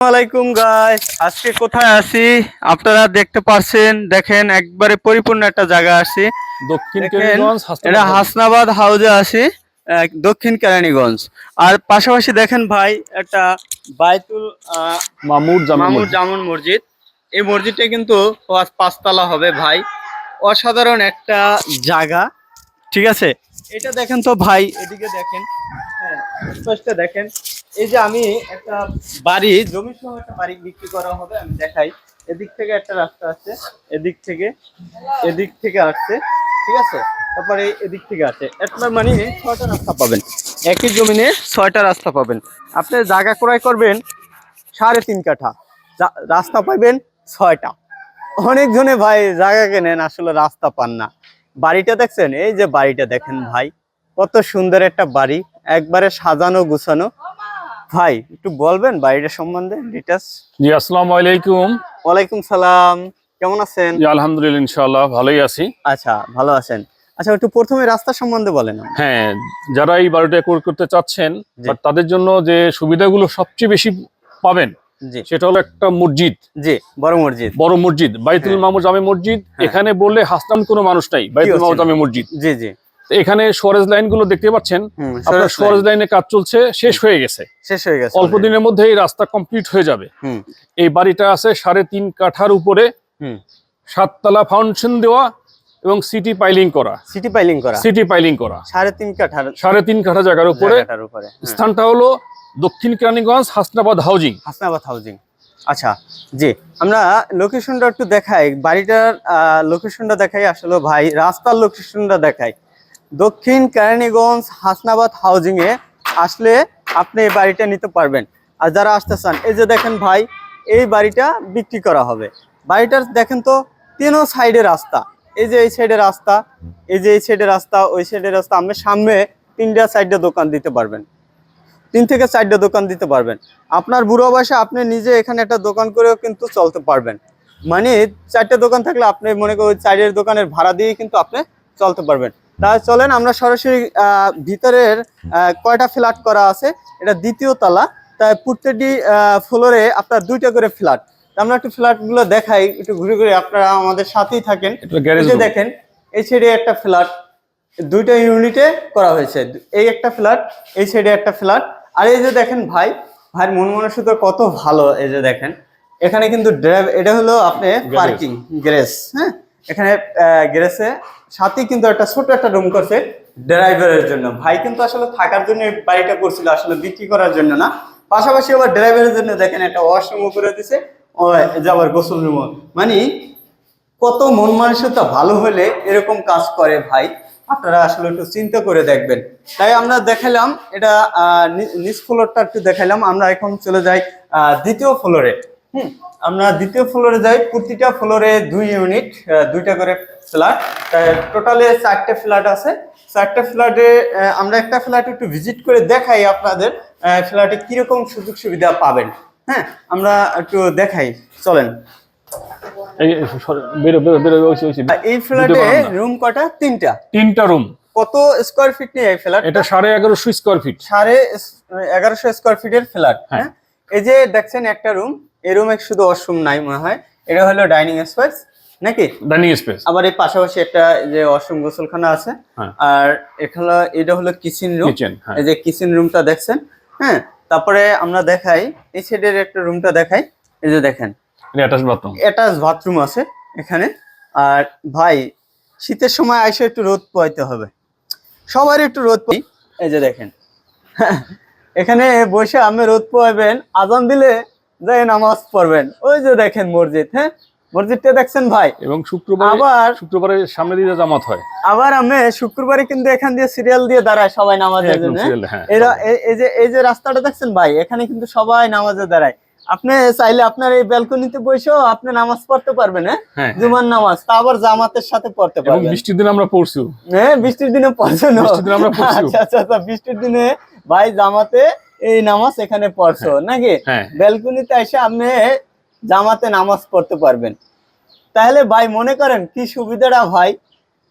আসসালামাইকুম গাইস আজকে কোথায় আছি? আপনারা দেখতে পাচ্ছেন দেখেন একবারে পরিপূর্ণ একটা জায়গা আছি। দক্ষিণ এটা হাসনাবাদ হাউজে আছি দক্ষিণ কেরানীগঞ্জ। আর পাশাপাশি দেখেন ভাই একটা বাইতুল মামুর মামুর জামুন মসজিদ। এই মসজিদটা কিন্তু পাঁচতলা হবে ভাই। অসাধারণ একটা জায়গা ঠিক আছে? এটা দেখেন তো ভাই, এদিকে দেখেন। হ্যাঁ স্পষ্ট দেখেন। এই যে আমি একটা বাড়ি, জমি সহ একটা বাড়ি বিক্রি করা হবে, আমি দেখাই। এদিক থেকে একটা রাস্তা আছে, এদিক থেকে এদিক থেকে আসছে, ঠিক আছে? তারপরে এদিক থেকে আছে আপনার মানে ছয়টা রাস্তা পাবেন। একই জমিনে ছয়টা রাস্তা পাবেন। আপনি জায়গা ক্রয় করবেন সাড়ে তিন কাঠা। রাস্তা পাবেন ছয়টা। অনেক জনে ভাই জায়গা কেনেন, আসলে রাস্তা পান না। বাড়িটা দেখছেন? এই যে বাড়িটা দেখেন ভাই। কত সুন্দর একটা বাড়ি। একবারে সাজানো গুছানো। ভাই একটু বলবেন বাড়িটা সম্বন্ধে ডিটেলস জি আসসালামু আলাইকুম। ওয়ালাইকুম সালাম। কেমন আছেন? আলহামদুলিল্লাহ ইনশাআল্লাহ ভালোই আছি। আচ্ছা ভালো আছেন। আচ্ছা একটু প্রথমে রাস্তা সম্বন্ধে বলেন হ্যাঁ যারা এই বাড়িটা করতে চাচ্ছেন তাদের জন্য যে সুবিধাগুলো সবচেয়ে বেশি পাবেন সেটা হলো একটা মসজিদ। জি বড় মসজিদ। বড় মসজিদ বাইতুল হ্যাঁ। মামুর জামে মসজিদ। হ্যাঁ। এখানে বললে হাসনাম কোনো মানুষ নাই বাইতুল মামুর জামে মসজিদ। জি জি। এখানে সরেজ লাইনগুলো দেখতে পাচ্ছেন আপনার সরেজ লাইনে। কাজ চলছে শেষ হয়ে গেছে। শেষ হয়ে গেছে অল্প দিনের মধ্যে এই রাস্তা কমপ্লিট হয়ে যাবে। হুম। এই বাড়িটা আছে সাড়ে তিন কাঠার উপরে। সাততলা ফাউন্ডেশন দেওয়া এবং সিটি পাইলিং করা। সিটি পাইলিং করা। সিটি পাইলিং করা। সাড়ে তিন কাঠার সাড়ে তিন কাঠা জায়গার উপরে। হ্যাঁ। স্থানটা হলো দক্ষিণ কেরানীগঞ্জ হাসনাবাদ হাউজিং। হাসনাবাদ হাউজিং। আচ্ছা জি, আমরা লোকেশনটা একটু দেখাই। বাড়িটার লোকেশনটা দেখাই। আসলে ভাই, রাস্তার লোকেশনটা দেখাই। দক্ষিণ কেরানীগঞ্জ হাসনাবাদ হাউজিং এ আসলে আপনি এই বাড়িটা নিতে পারবেন। আর যারা আসতে চান, এই যে দেখেন ভাই, এই বাড়িটা বিক্রি করা হবে। বাড়িটার দেখেন তো, তিনও সাইডে রাস্তা। এই যে এই সাইডে রাস্তা, এই যে এই সাইডে রাস্তা, ওই সাইডে রাস্তা, আপনি সামনে তিনটা সাইডে দোকান দিতে পারবেন। তিন থেকে চারটে দোকান দিতে পারবেন। আপনার বুড়ো বয়সে আপনি নিজে এখানে একটা দোকান করেও কিন্তু চলতে পারবেন। মানে চারটে দোকান থাকলে আপনি মনে করেন চারের দোকানের ভাড়া দিয়ে কিন্তু আপনি চলতে পারবেন। তা চলেন আমরা সরাসরি ভিতরের কয়টা ফ্ল্যাট করা আছে এটা দ্বিতীয় তলা। তাই প্রত্যেকটি ফ্লোরে আপনার দুইটা করে ফ্ল্যাট। আমরা একটু ফ্ল্যাটগুলো দেখাই একটু ঘুরে ঘুরে আপনারা আমাদের সাথেই থাকেন। দেখেন এই সাইডে একটা ফ্ল্যাট দুইটা ইউনিটে করা হয়েছে। এই একটা ফ্ল্যাট এই সাইডে একটা ফ্ল্যাট আর এই যে দেখেন ভাই ভাইয়ের মন মানসিকতা কত ভালো এই যে দেখেন। এখানে কিন্তু ড্রাইভ এটা হলো আপনি পার্কিং গ্যারেজ হ্যাঁ? এখানে গ্যারেজে সাথে কিন্তু একটা ছোট একটা রুম করছে ড্রাইভারের জন্য। ভাই কিন্তু আসলে থাকার জন্য বাড়িটা করছিল আসলে বিক্রি করার জন্য না। পাশাপাশি আবার ড্রাইভারের জন্য দেখেন একটা ওয়াশরুমও করে দিছে। ও এই যে আবার গোসল রুমও মানে কত মন মানসিকতা ভালো হলে এরকম কাজ করে ভাই। আপনারা আসলে একটু চিন্তা করে দেখবেন। তাই আমরা দেখালাম, এটা নিচ ফ্লোরটা একটু দেখালাম। আমরা এখন চলে যাই দ্বিতীয় ফ্লোরে হুম, আমরা দ্বিতীয় ফ্লোরে যাই। প্রতিটা ফ্লোরে দুই ইউনিট দুইটা করে ফ্ল্যাট টোটালে চারটে ফ্ল্যাট আছে। চারটে ফ্ল্যাটে আমরা একটা ফ্ল্যাট একটু ভিজিট করে দেখাই আপনাদের ফ্ল্যাটে কীরকম সুযোগ সুবিধা পাবেন। হ্যাঁ আমরা একটু দেখাই। চলেন। বেরো বেরো বেরো ওই ওই এই ফ্ল্যাটে। রুম কটা? তিনটা। তিনটা রুম কত স্কোয়ার ফিট নিয়ে এই ফ্ল্যাট এটা সাড়ে এগারোশো স্কোয়ার ফিট সাড়ে এগারোশো স্কোয়ার ফিটের ফ্ল্যাট হ্যাঁ। হ্যাঁ? এই যে দেখছেন একটা রুম এই রুমে শুধু ওয়াশরুম নাই মনে হয়। এটা হলো ডাইনিং স্পেস নাকি? ডাইনিং স্পেস আবার এই পাশাপাশি একটা যে ওয়াশরুম গোসলখানা আছে হ্যাঁ। আর এখানে এটা হলো কিচেন রুম কিচেন হ্যাঁ। এই যে কিচেন রুমটা দেখছেন হ্যাঁ? তারপরে আমরা দেখাই এই সাইডের একটা রুমটা দেখাই। এই যে দেখেন অ্যাটাচ বাথরুম অ্যাটাচ বাথরুম আছে এখানে। আর ভাই শীতের সময় আইসে একটু রোদ পোয়াইতে হবে। সবার একটু রোদ পাই এই যে দেখেন। এখানে বসে রোদ পোয়াবেন আজান দিলে যাই নামাজ পড়বেন। ওই যে দেখেন মসজিদ হ্যাঁ? মসজিদটা দেখছেন ভাই? এবং শুক্রবার আবার শুক্রবারের সামনে দিয়ে জামাত হয়। আবার আমি শুক্রবারে কিন্তু এখান দিয়ে সিরিয়াল দিয়ে দাঁড়ায় সবাই নামাজের জন্য হ্যাঁ? হ্যাঁ এই যে এই যে রাস্তাটা দেখছেন ভাই এখানে কিন্তু সবাই নামাজে দাঁড়ায়। আপনি চাইলে আপনার এই ব্যালকনিতে বসেও আপনি নামাজ পড়তে পারবেন হ্যাঁ? হ্যাঁ জুমার নামাজ তা আবার জামাতের সাথে পড়তে পারবেন। বৃষ্টির দিন আমরা পড়ছি হ্যাঁ বৃষ্টির দিনে পড়ছো না? বৃষ্টির দিনে আমরা পড়ছিও। আচ্ছা আচ্ছা আচ্ছা বৃষ্টির দিনে ভাই জামাতে এই নামাজ এখানে পড়ছো নাকি? হ্যাঁ। ব্যালকনিতে এসে আপনি জামাতে নামাজ পড়তে পারবেন। তাহলে ভাই মনে করেন কি সুবিধাটা ভাই?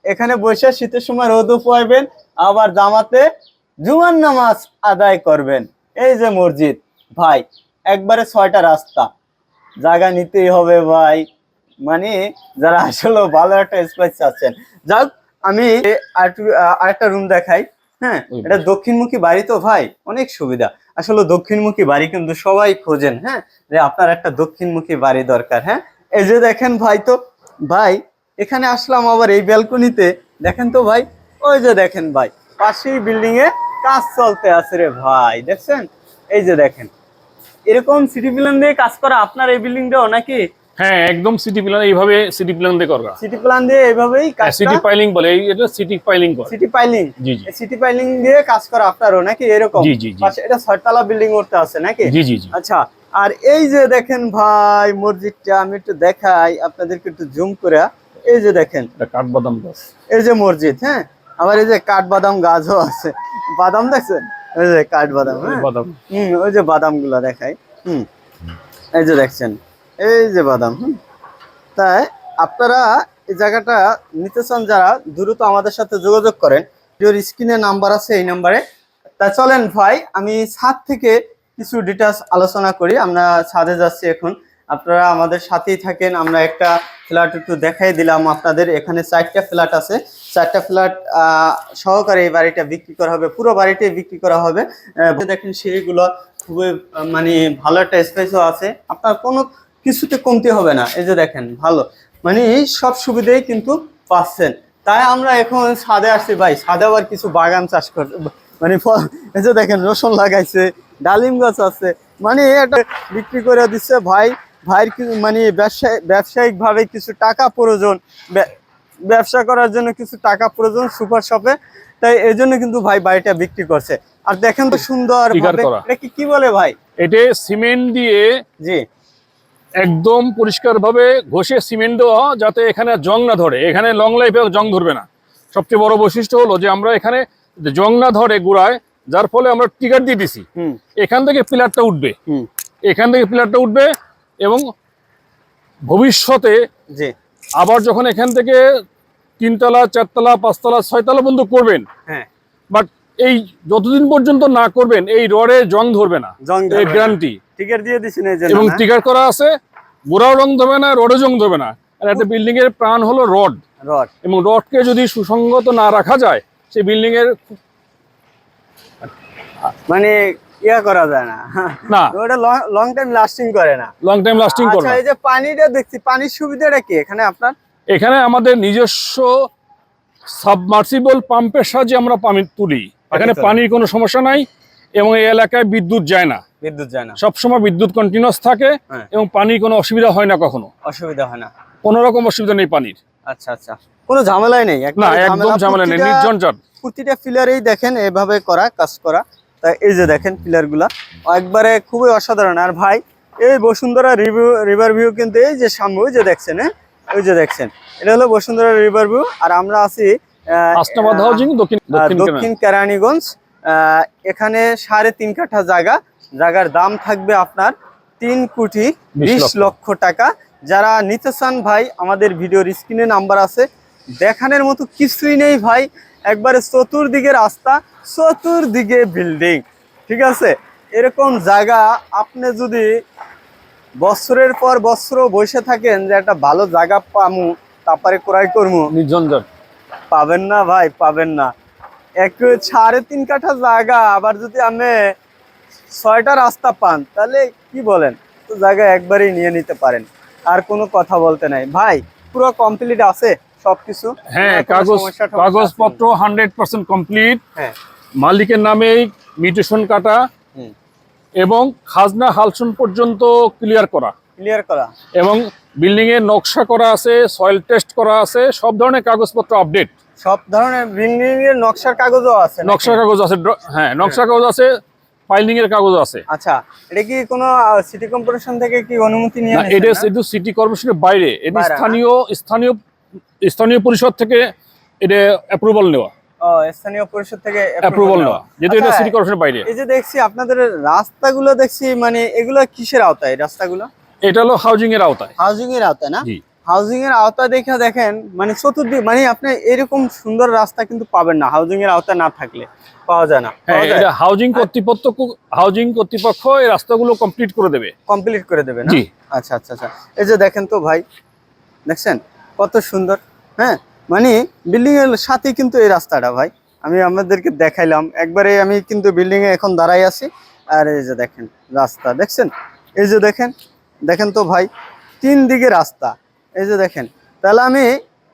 এখানে বসে শীতের সময় রোদও পোয়াবেন আবার জামাতে জুমার নামাজ আদায় করবেন। এই যে মসজিদ ভাই একবারে ছয়টা রাস্তা। জায়গা নিতেই হবে ভাই। মানে যারা আসলে ভালো একটা স্পেস চাচ্ছেন যাক আমি আরেকটা রুম দেখাই। হ্যাঁ এটা দক্ষিণমুখী বাড়ি তো ভাই অনেক সুবিধা। আসলে দক্ষিণমুখী বাড়ি কিন্তু সবাই খোঁজেন হ্যাঁ? যে আপনার একটা দক্ষিণমুখী বাড়ি দরকার হ্যাঁ? এই যে দেখেন ভাই তো ভাই এখানে আসলাম আবার এই ব্যালকনিতে। দেখেন তো ভাই ওই যে দেখেন ভাই পাশেই বিল্ডিং এ কাজ চলতে আছে রে ভাই দেখছেন? এই যে দেখেন এরকম সিটি প্ল্যান দিয়ে কাজ করা আপনার এই বিল্ডিং বিল্ডিংটাও নাকি? হ্যাঁ একদম সিটি প্ল্যান এইভাবে সিটি প্ল্যান দিয়ে করা। সিটি প্ল্যান দিয়ে এইভাবেই কাজ সিটি পাইলিং বলে এই এটা সিটি পাইলিং করে সিটি পাইলিং জি জি। সিটি পাইলিং দিয়ে কাজ করা আপনারও নাকি এরকম? জি, জি। পাশে এটা ছয়তলা বিল্ডিং করতে আছে নাকি? জি জি জি। আচ্ছা আর এই যে দেখেন ভাই মসজিদটা আমি একটু দেখাই আপনাদেরকে একটু জুম করে। এই যে দেখেন। এটা কাঠবাদাম গাছ। এই যে মসজিদ হ্যাঁ? আবার এই যে কাঠবাদাম গাছও আছে। বাদাম দেখছেন? এই যে কাঠবাদাম হ্যাঁ? বাদাম। হুম ওই যে বাদামগুলা দেখাই হুম। এই যে দেখছেন এই যে বাদাম হুম। তাই আপনারা এই জায়গাটা নিতে চান যারা দ্রুত আমাদের সাথে যোগাযোগ করেন। ভিডিওর স্ক্রিনে নাম্বার আছে এই নাম্বারে। তা চলেন ভাই আমি ছাদ থেকে কিছু ডিটেলস আলোচনা করি। আমরা ছাদে যাচ্ছি এখন। আপনারা আমাদের সাথেই থাকেন। আমরা একটা ফ্ল্যাট একটু দেখাই দিলাম আপনাদের। এখানে চারটা ফ্ল্যাট আছে। চারটা ফ্ল্যাট সহকারে এই বাড়িটা বিক্রি করা হবে। পুরো বাড়িটাই বিক্রি করা হবে। দেখেন সেইগুলো খুবই মানে ভালো একটা স্পেসও আছে। আপনার কোনো কিছুতে কমতি হবে না। এই যে দেখেন, ভালো। মানে সব সুবিধাই কিন্তু পাচ্ছেন। তাই আমরা এখন ছাদে আসছি। ভাই সাদে আবার কিছু বাগান চাষ কর মানে এই যে দেখেন, রসুন লাগাইছে, ডালিম গাছ আছে। মানে এটা বিক্রি করে দিচ্ছে ভাই। ভাইয়ের মানে ব্যবসায় ব্যবসায়িক ভাবে কিছু টাকা প্রয়োজন ব্যবসা করার জন্য কিছু টাকা প্রয়োজন সুপার শপে তাই এই জন্য কিন্তু ভাই বাড়িটা বিক্রি করছে। আর দেখেন তো সুন্দর। এটা কি কি বলে ভাই? এটা সিমেন্ট দিয়ে জি। একদম পরিষ্কার ভাবে ঘষে সিমেন্ট দেওয়া যাতে এখানে জং না ধরে। এখানে লং লাইফে জং ধরবে না। সবচেয়ে বড় বৈশিষ্ট্য হলো যে আমরা এখানে জং না ধরে গোড়ায় যার ফলে আমরা টিকার দিয়ে দিছি। এখান থেকে পিলারটা উঠবে। এখান থেকে পিলারটা উঠবে এবং ভবিষ্যতে জি। আবার যখন এখান থেকে তিনতলা চারতলা পাঁচতলা ছয়তলা পর্যন্ত করবেন হ্যাঁ। বাট এই যতদিন পর্যন্ত না করবেন এই রডে জং ধরবে না এই গ্যারান্টি। টিকিট দিয়ে দিছেন এই এবং টিকার করা আছে গোড়াও রং ধরবে না রডে জং ধরবে না। আর একটা বিল্ডিং এর প্রাণ হলো রড। রড। এবং রডকে যদি সুসংগত না রাখা যায় সেই বিল্ডিং এর মানে ইয়া করা যায় না। না। ওটা লং টাইম লাস্টিং করে না। লং টাইম লাস্টিং করে আচ্ছা এই যে পানিটা দেখছি পানির সুবিধাটা কি এখানে আপনার? এখানে আমাদের নিজস্ব সাবমার্সিবল পাম্পের সাহায্যে আমরা পানি তুলি। এখানে পানির কোনো সমস্যা নাই এবং এই এলাকায় বিদ্যুৎ যায় না। বিদ্যুৎ যায় না। সবসময় বিদ্যুৎ কন্টিনিউস থাকে হ্যাঁ। এবং পানির কোনো অসুবিধা হয় না কখনো। অসুবিধা হয় না। কোনো রকম অসুবিধা নেই পানির। আচ্ছা আচ্ছা। কোনো ঝামেলাই নেই? না একদম ঝামেলা। নেই নির্ঝঞ্ঝাট। প্রতিটা ফিলারেই দেখেন এভাবে করা কাজ করা। তা এই যে দেখেন পিলারগুলা একবারে খুবই অসাধারণ। আর ভাই এই বসুন্ধরা রিভিউ রিভার ভিউ কিন্তু এই যে সামনে ওই যে দেখছেন হ্যাঁ? ওই যে দেখছেন। এটা হলো বসুন্ধরা রিভার ভিউ আর আমরা আছি দক্ষিণ কেরানীগঞ্জ। আহ, এখানে সাড়ে তিন কাঠা জায়গা। জায়গার দাম থাকবে আপনার তিন কোটি বিশ। লক্ষ। টাকা। যারা নিতে চান ভাই আমাদের ভিডিওর স্ক্রিনে নাম্বার আছে। দেখানোর মতো কিছুই নেই ভাই। একবারে চতুর্দিকে রাস্তা চতুর্দিকে বিল্ডিং ঠিক আছে? এরকম জায়গা আপনি যদি বছরের পর বছর বসে থাকেন যে একটা ভালো জায়গা পামু তারপরে ক্রয় করব নির্ঝঞ্ঝাট। পাবেন না ভাই পাবেন না। এক সাড়ে তিন কাঠা জায়গা আবার যদি আমি ছয়টা রাস্তা পান তাহলে কি বলেন? তো জায়গা একবারই নিয়ে নিতে পারেন। আর কোনো কথা বলতে নাই। ভাই পুরো কমপ্লিট আছে? সবকিছু? হ্যাঁ কাগজ কাগজপত্র হান্ড্রেড পার্সেন্ট কমপ্লিট হ্যাঁ। মালিকের নামেই মিউটেশন কাটা এবং খাজনা হালসন পর্যন্ত ক্লিয়ার করা। ক্লিয়ার করা। এবং বিল্ডিং এর নকশা করা আছে সয়েল টেস্ট করা আছে সব ধরনের কাগজপত্র আপডেট সব ধরনের বিল্ডিং এর নকশার কাগজও আছে নাকি? নকশা কাগজ আছে হ্যাঁ নকশা কাগজ আছে ফাইলিং এর কাগজ আছে। আচ্ছা এটা কি কোনো সিটি কর্পোরেশন থেকে কি অনুমতি নিয়ে না, নিয়েছেন এটা সিটি কর্পোরেশনের বাইরে। এটা হ্যাঁ। স্থানীয় স্থানীয় স্থানীয় পরিষদ থেকে এটা অ্যাপ্রুভাল নেওয়া। স্থানীয় পরিষদ থেকে অ্যাপ্রুভাল নেওয়া। যেহেতু এটা আচ্ছা, সিটি কর্পোরেশনের বাইরে। এই যে দেখছি আপনাদের রাস্তাগুলো দেখছি মানে এগুলো কিসের আওতায় রাস্তাগুলো? এটা হলো হাউজিং এর আওতায়। হাউজিং এর আওতায় না? জি। হাউজিং এর আওতা দেখে দেখেন মানে চতুর্দিক মানে আপনি এরকম সুন্দর রাস্তা কিন্তু পাবেন না হাউজিং এর আওতা না থাকলে পাওয়া যায় না হ্যাঁ এটা হাউজিং কর্তৃপক্ষ হাউজিং কর্তৃপক্ষ এই রাস্তাগুলো কমপ্লিট করে দেবে। কমপ্লিট করে দেবে না? আচ্ছা আচ্ছা আচ্ছা। এই যে দেখেন তো ভাই দেখছেন? কত সুন্দর হ্যাঁ? মানে বিল্ডিং এর সাথে কিন্তু এই রাস্তাটা ভাই। আমি আমাদেরকে দেখাইলাম একবারে আমি কিন্তু বিল্ডিং এ এখন দাঁড়াই আছি। আর এই যে দেখেন রাস্তা দেখছেন? এই যে দেখেন দেখেন তো ভাই তিন দিকে রাস্তা। এই যে দেখেন তাহলে আমি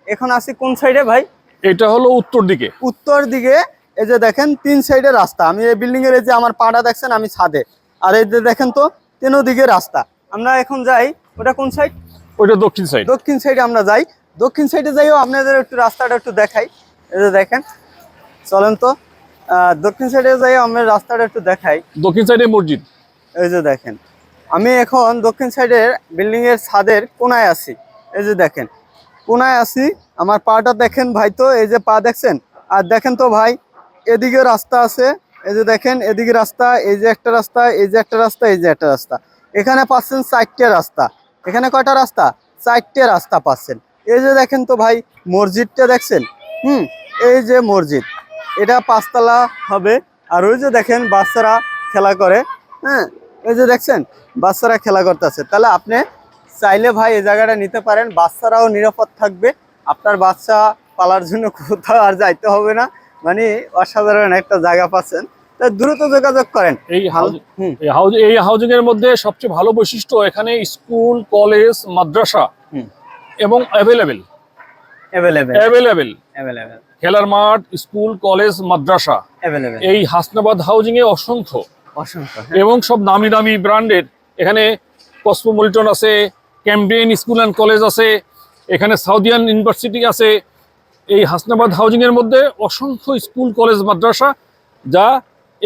এখন আছি কোন সাইডে ভাই? এটা হলো উত্তর দিকে। উত্তর দিকে এই যে দেখেন তিন সাইডে রাস্তা। আমি এই বিল্ডিং এর এই যে আমার পাড়া দেখছেন আমি ছাদে। আর এই যে দেখেন তো তিনো দিকে রাস্তা। আমরা এখন যাই ওটা কোন সাইড ওইটা দক্ষিণ সাইড দক্ষিণ সাইডে আমরা যাই। দক্ষিণ সাইডে যাইও আপনাদের একটু রাস্তাটা একটু দেখাই। এই যে দেখেন চলেন তো। দক্ষিণ সাইডে যাই আমরা রাস্তাটা একটু দেখাই। দক্ষিণ সাইডে মসজিদ। এই যে দেখেন আমি এখন দক্ষিণ সাইডের বিল্ডিং এর ছাদের কোনায় আছি। এই যে দেখেন কোনায় আছি। আমার পাটা দেখেন ভাই তো এই যে পা দেখছেন? আর দেখেন তো ভাই এদিকে রাস্তা আছে। এই যে দেখেন এদিকে রাস্তা এই যে একটা রাস্তা এই যে একটা রাস্তা এই যে একটা রাস্তা। এখানে পাচ্ছেন চারটে রাস্তা। এখানে কয়টা রাস্তা? চারটে রাস্তা পাচ্ছেন। এই যে দেখেন তো ভাই, মসজিদটা দেখছেন? হুম, এই যে মসজিদ। এটা পাঁচতলা হবে। আর ওই যে দেখেন, বাচ্চারা খেলা করে। হ্যাঁ এই যে দেখছেন, বাচ্চারা খেলা করতেছে। তাহলে আপনি চাইলে ভাই এই জায়গাটা নিতে পারেন। বাচ্চারাও নিরাপদ থাকবে। আপনার বাচ্চা পালার জন্য কোথাও আর যাইতে হবে না। মানে অসাধারণ একটা জায়গা পাচ্ছেন। দ্রুত যোগাযোগ করেন। এই হাউজিং এই হাউজিং এর মধ্যে সবচেয়ে ভালো বৈশিষ্ট্য এখানে স্কুল কলেজ মাদ্রাসা এবং অ্যাভেলেবেল অ্যাভেলেবেল খেলার মাঠ স্কুল কলেজ মাদ্রাসা। এই হাসনাবাদ হাউজিং এ অসংখ্য হ্যাঁ। এবং সব নামি দামি ব্র্যান্ডের। এখানে কসমোমলিটন আছে ক্যাম্ব্রিয়ান স্কুল অ্যান্ড কলেজ আছে এখানে সাউদিয়ান ইউনিভার্সিটি আছে। এই হাসনাবাদ হাউজিং এর মধ্যে অসংখ্য স্কুল কলেজ মাদ্রাসা যা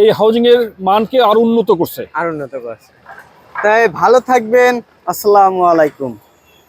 এই হাউজিং এর মানকে আরও উন্নত করছে। আর উন্নত করছে। তাই ভালো থাকবেন। আসসালামু আলাইকুম।